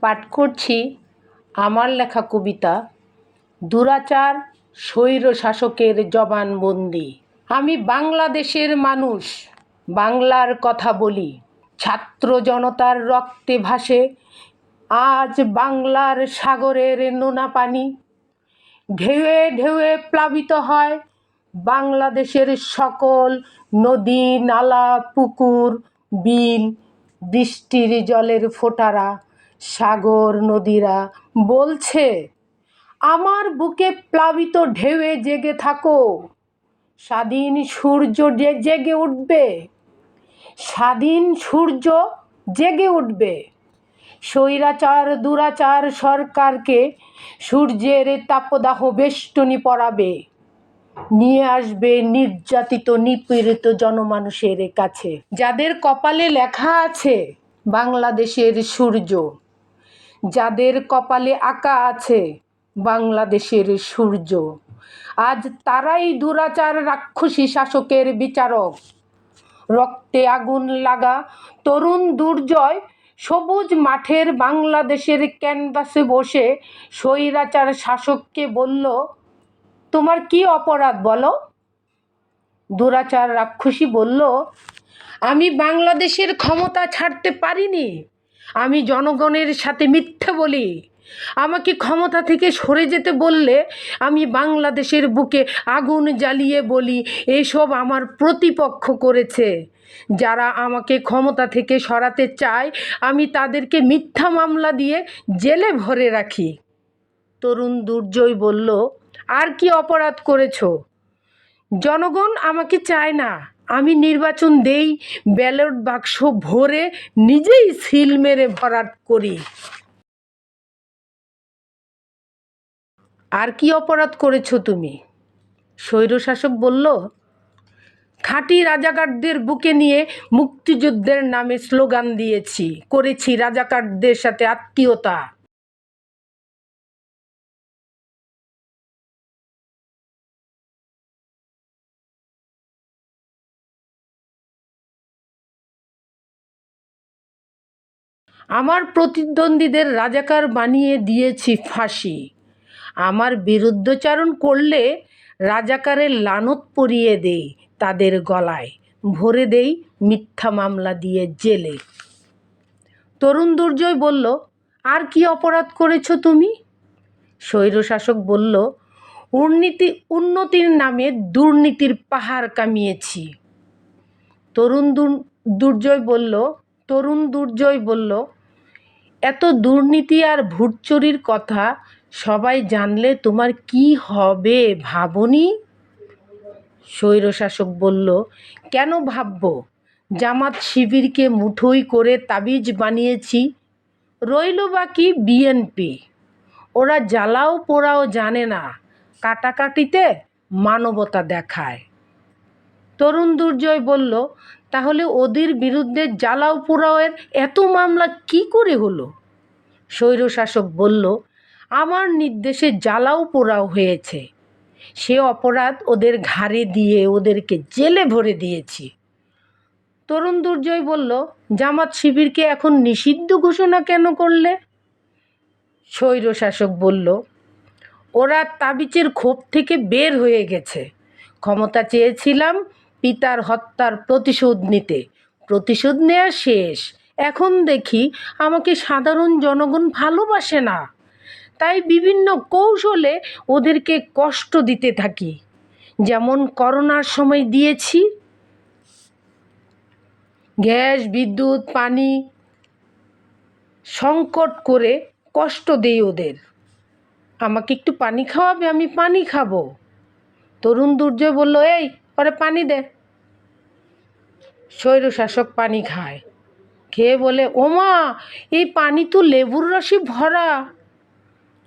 পাঠ করছি আমার লেখা কবিতা, দুরাচার স্বৈর শাসকের জবানবন্দি আমি বাংলাদেশের মানুষ, বাংলার কথা বলি। ছাত্র জনতার রক্তে ভাসে আজ বাংলার সাগরের নোনা পানি। ঢেউয়ে ঢেউয়ে প্লাবিত হয় বাংলাদেশের সকল নদী, নালা, পুকুর, বিল, বৃষ্টির জলের ফোঁটারা। সাগর নদীরা বলছে, আমার বুকে প্লাবিত ঢেউয়ে জেগে থাকো। স্বাধীন সূর্য জেগে উঠবে, স্বাধীন সূর্য জেগে উঠবে। স্বৈরাচার, দুরাচার সরকারকে সূর্যের তাপদাহ বেষ্টনী পরাবে। নিয়ে আসবে নির্যাতিত, নিপীড়িত জনমানুষের কাছে। যাদের কপালে লেখা আছে, বাংলাদেশের সূর্য। যাদের কপালে আঁকা আছে বাংলাদেশের সূর্য। আজ তারাই দুরাচার রাক্ষসী শাসকের বিচারক। রক্তে আগুন লাগা তরুণ দুর্জয় সবুজ মাঠের বাংলাদেশের ক্যানভাসে বসে স্বৈরাচার শাসককে বলল, তোমার কি অপরাধ বলো? দুরাচার রাক্ষসী বলল, আমি বাংলাদেশের ক্ষমতা ছাড়তে পারিনি। আমি জনগণের সাথে মিথ্যে বলি। আমাকে ক্ষমতা থেকে সরে যেতে বললে আমি বাংলাদেশের বুকে আগুন জ্বালিয়ে বলি, এসব আমার প্রতিপক্ষ করেছে। যারা আমাকে ক্ষমতা থেকে সরাতে চায়, আমি তাদেরকে মিথ্যা মামলা দিয়ে জেলে ভরে রাখি। তরুণ দুর্জয় বলল, আর কি অপরাধ করেছ? জনগণ আমাকে চায় না। আমি নির্বাচন দেই, ব্যালট বাক্স ভরে নিজেই সিল মেরে ভরাট করি। আর কি অপরাধ করেছ তুমি? স্বৈরশাসক বলল, খাঁটি রাজাকারদের বুকে নিয়ে মুক্তিযুদ্ধের নামে স্লোগান দিয়েছি, করেছি রাজাকারদের সাথে আত্মীয়তা। আমার প্রতিদ্বন্দ্বীদের রাজাকার বানিয়ে দিয়েছি ফাঁসি। আমার বিরুদ্ধচারণ করলে রাজাকারের লানত পরিয়ে দেই তাদের গলায়, ভরে দেই মিথ্যা মামলা দিয়ে জেলে। তরুণ দুর্জয় বলল, আর কি অপরাধ করেছ তুমি? স্বৈরশাসক বলল উন্নতি উন্নতির নামে দুর্নীতির পাহাড় কামিয়েছি। তরুণ দুর- দুর্জয় বলল, তরুণ দুর্জয় বলল এত দুর্নীতি আর ভুটচুরির কথা সবাই জানলে তোমার কি হবে ভাবনি? স্বৈরশাসক বলল, কেন ভাববো? জামাত শিবিরকে মুঠোই করে তাবিজ বানিয়েছি। রইল বাকি বিএনপি। ওরা জ্বালাও পোড়াও জানে না। কাটাকাটিতে মানবতা দেখায়। তরুণ দুর্জয় বলল তাহলে ওদের বিরুদ্ধে জ্বালাও পোড়াওয়ের এত মামলা কি করে হলো? স্বৈরশাসক বলল, আমার নির্দেশে জ্বালাও পোড়াও হয়েছে। সে অপরাধ ওদের ঘাড়ে দিয়ে ওদেরকে জেলে ভরে দিয়েছি। তরুণ দুর্জয় বলল, জামাত শিবিরকে এখন নিষিদ্ধ ঘোষণা কেন করলে? স্বৈরশাসক বলল, ওরা তাবিজের ক্ষোভ থেকে বের হয়ে গেছে। ক্ষমতা চেয়েছিলাম পিতার হত্যার প্রতিশোধ নিতে। প্রতিশোধ নেওয়া শেষ। এখন দেখি আমাকে সাধারণ জনগণ ভালোবাসে না। তাই বিভিন্ন কৌশলে ওদেরকে কষ্ট দিতে থাকি। যেমন করোনার সময় দিয়েছি। গ্যাস, বিদ্যুৎ, পানি সংকট করে কষ্ট দেই ওদের। আমাকে একটু পানি খাওয়াবে, আমি পানি খাব। তরুণ দুর্জয় বলল, এই পানি দে। শৈর স্বৈরশাসক পানি খায়। খেয়ে বলে, ওমা, এই পানি তো লেবুর রসে ভরা।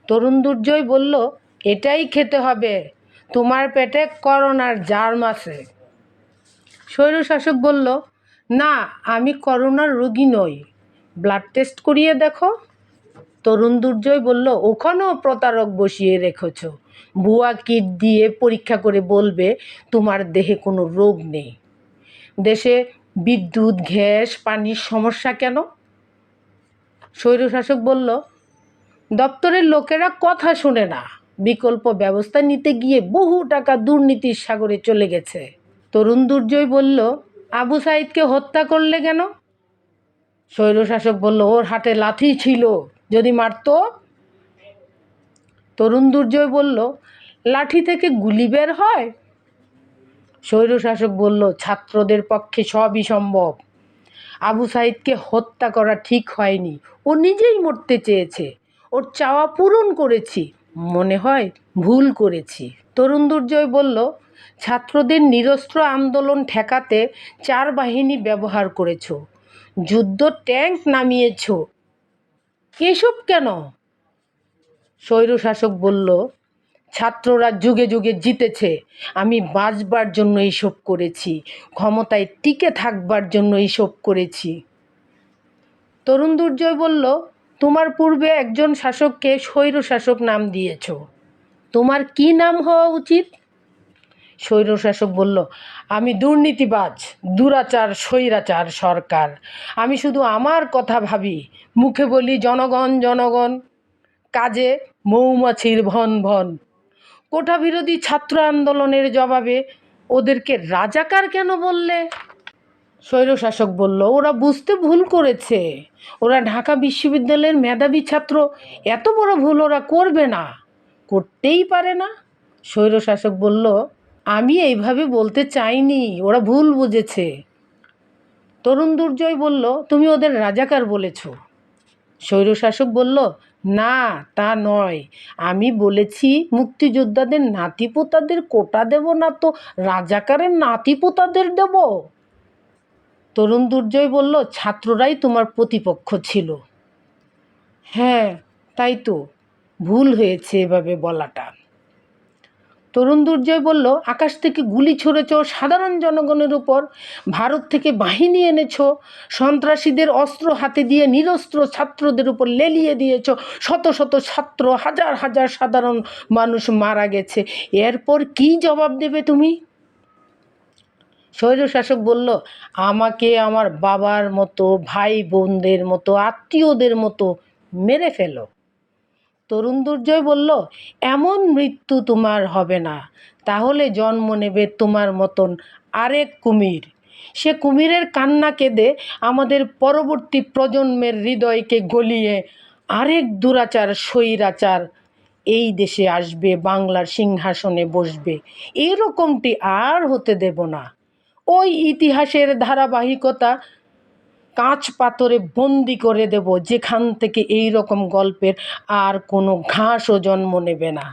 তরুণ দুর্জয় বলল, এটাই খেতে হবে। তোমার পেটে করোনার জার্ম আছে। স্বৈরশাসক বলল, না, আমি করোনার রোগী নই। ব্লাড টেস্ট করিয়ে দেখো। তরুণ দুর্জয় বলল, ওখানেও প্রতারক বসিয়ে রেখেছ। ভুয়া কিট দিয়ে পরীক্ষা করে বলবে, তোমার দেহে কোনো রোগ নেই। দেশে বিদ্যুৎ, গ্যাস, পানির সমস্যা কেন? স্বৈরশাসক বলল, দপ্তরের লোকেরা কথা শোনে না। বিকল্প ব্যবস্থা নিতে গিয়ে বহু টাকা দুর্নীতির সাগরে চলে গেছে। তরুণ দুর্জয় বলল, আবু সাইদকে হত্যা করলে কেন? স্বৈরশাসক বলল, ওর হাতে লাঠি ছিল। যদি মারতো? তরুণ দুর্জয় বলল, লাঠি থেকে গুলি বের হয়? স্বৈরশাসক বলল, ছাত্রদের পক্ষে সবই সম্ভব। আবু সাইদকে হত্যা করা ঠিক হয়নি। ও নিজেই মরতে চেয়েছে। ওর চাওয়া পূরণ করেছি। মনে হয় ভুল করেছি। তরুণ দুর্জয় বলল, ছাত্রদের নিরস্ত্র আন্দোলন ঠেকাতে চার বাহিনী ব্যবহার করেছ। যুদ্ধ ট্যাঙ্ক নামিয়েছ। এসব কেন? স্বৈরশাসক বলল, ছাত্ররা যুগে যুগে জিতেছে। আমি বাঁচবার জন্য এইসব করেছি। ক্ষমতায় টিকে থাকবার জন্য এইসব করেছি। তরুণ দুর্জয় বলল, তোমার পূর্বে একজন শাসককে স্বৈরশাসক নাম দিয়েছ। তোমার কি নাম হওয়া উচিত? স্বৈরশাসক বলল, আমি দুর্নীতিবাজ, দুরাচার, স্বৈরাচার সরকার। আমি শুধু আমার কথা ভাবি, মুখে বলি, জনগণ জনগণ, কাজে মৌমাছির ভন ভন। কোটা বিরোধী ছাত্র আন্দোলনের জবাবে ওদেরকে রাজাকার কেন বললে? স্বৈরশাসক বলল, ওরা বুঝতে ভুল করেছে। ওরা ঢাকা বিশ্ববিদ্যালয়ের মেধাবী ছাত্র, এত বড় ভুল ওরা করবে না। করতেই পারে না? স্বৈরশাসক বলল আমি এইভাবে বলতে চাইনি, ওরা ভুল বুঝেছে। তরুণ দুর্জয় বলল, তুমি ওদের রাজাকার বলেছ। স্বৈরশাসক বলল, না, তা নয়। আমি বলেছি, মুক্তিযোদ্ধাদের নাতিপোতাদের কোটা দেব না তো রাজাকারের নাতিপোতাদের দেব? তরুণ দুর্জয় বলল, ছাত্ররাই তোমার প্রতিপক্ষ ছিল। হ্যাঁ তাই তো। ভুল হয়েছে এভাবে বলাটা। তরুণ দুর্জয় বলল, আকাশ থেকে গুলি ছড়েছ, সাধারণ জনগণের উপর। ভারত থেকে বাহিনী এনেছ, সন্ত্রাসীদের অস্ত্র হাতে দিয়ে নিরস্ত্র ছাত্রদের উপর লেলিয়ে দিয়েছ। শত শত ছাত্র, হাজার হাজার সাধারণ মানুষ মারা গেছে। এরপর কি জবাব দেবে তুমি? স্বৈরশাসক বলল, আমাকে আমার বাবার মতো ভাই বোনদের মতো, আত্মীয়দের মতো মেরে ফেলো। তরুণ দুর্জয় বলল, এমন মৃত্যু তোমার হবে না। তাহলে জন্ম নেবে তোমার মতন আরেক কুমির। সে কুমিরের কান্না কেঁদে আমাদের পরবর্তী প্রজন্মের হৃদয়কে গলিয়ে আরেক দুরাচার, স্বৈরাচার এই দেশে আসবে, বাংলার সিংহাসনে বসবে। এরকমটি আর হতে দেব না। ওই ইতিহাসের ধারাবাহিকতা কাঁচ পাথরে বন্দি করে দেব, যেখান থেকে এই রকম গল্পের আর কোনো ঘাসও জন্ম নেবে না।